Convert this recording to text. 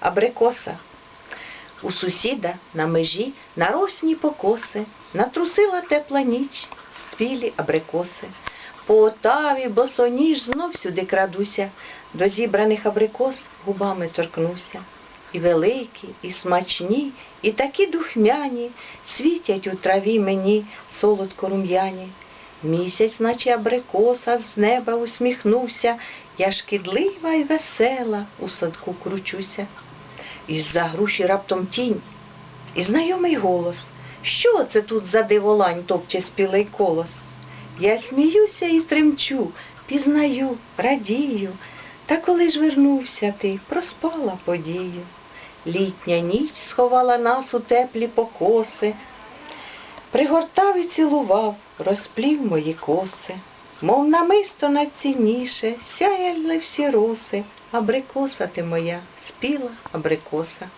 абрикоса. У сусіда на межі наросні покоси, натрусила тепла ніч, спілі абрикоси. По отаві босоніж знов сюди крадуся, до зібраних абрикос губами торкнуся. І великі, і смачні, і такі духмяні, світять у траві мені солодко рум'яні. Місяць, наче абрикоса, з неба усміхнувся, я шкідлива й весела у садку кручуся. Із-за груші раптом тінь і знайомий голос. Що це тут за диволань топче спілий колос? Я сміюся і тремчу, пізнаю, радію. Та коли ж вернувся ти, проспала подію. Літня ніч сховала нас у теплі покоси, пригортав і цілував, розплів мої коси. Мов намисто найцінніше, сяяли всі роси, абрикоса ти моя, спіла абрикоса.